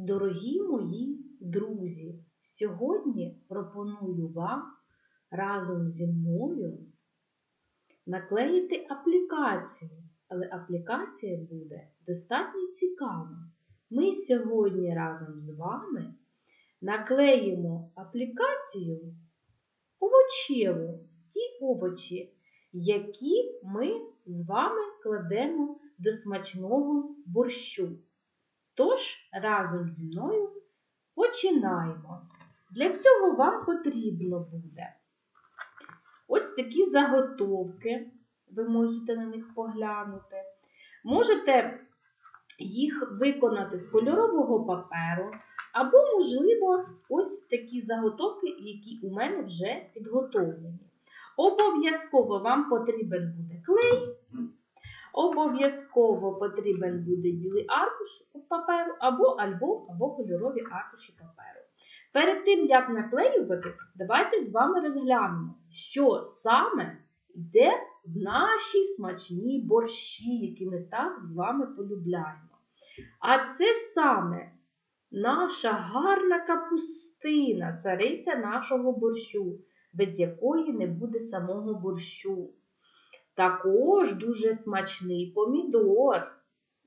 Дорогі мої друзі, сьогодні пропоную вам разом зі мною наклеїти аплікацію, але аплікація буде достатньо цікава. Ми сьогодні разом з вами наклеїмо аплікацію овочеву, ті овочі, які ми з вами кладемо до смачного борщу. Тож разом зі мною починаємо. Для цього вам потрібно буде ось такі заготовки. Ви можете на них поглянути. Можете їх виконати з кольорового паперу, або, можливо, ось такі заготовки, які у мене вже підготовлені. Обов'язково вам потрібен буде клей. Обов'язково потрібен буде білий аркуш паперу або альбом, або кольорові аркуші паперу. Перед тим, як наклеювати, давайте з вами розглянемо, що саме йде в наші смачні борщі, які ми так з вами полюбляємо. А це саме наша гарна капустина, цариця нашого борщу, без якої не буде самого борщу. Також дуже смачний помідор,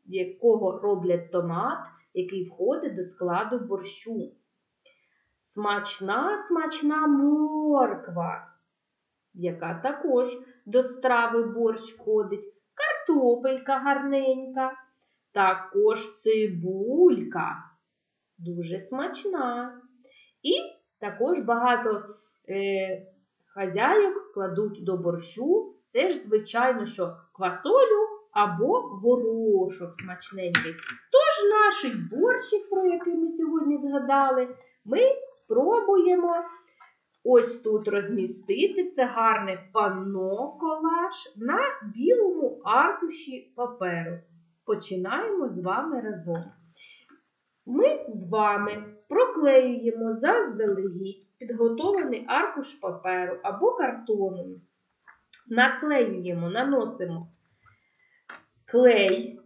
якого роблять томат, який входить до складу борщу. Смачна смачна морква, яка також до страви борщ входить, картопелька гарненька, також цибулька, дуже смачна. І також багато е, хазяїв кладуть до борщу це ж, звичайно, що квасолю або горошок смачненький. Тож наш борщик, про який ми сьогодні згадали, ми спробуємо ось тут розмістити це гарне панно колаж на білому аркуші паперу. Починаємо з вами разом. Ми з вами проклеюємо заздалегідь підготовлений аркуш паперу або картону наклеюємо, наносимо клей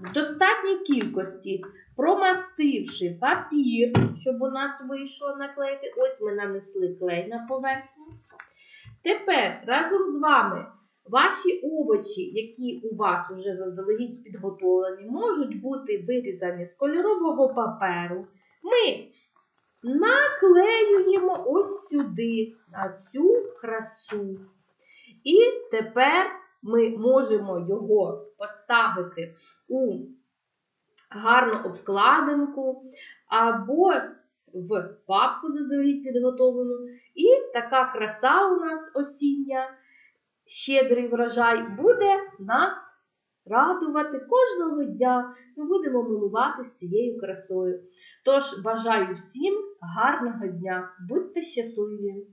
в достатній кількості, промастивши папір, щоб у нас вийшло наклеїти. Ось ми нанесли клей на поверхню. Тепер разом з вами ваші овочі, які у вас вже заздалегідь підготовлені, можуть бути вирізані з кольорового паперу. Ми наклеюємо ось сюди, на цю красу. І тепер ми можемо його поставити у гарну обкладинку або в папку заздалегідь підготовлену. І така краса у нас осіння, щедрий врожай, буде нас радувати кожного дня. Ми будемо милуватися цією красою. Тож бажаю всім гарного дня! Будьте щасливі!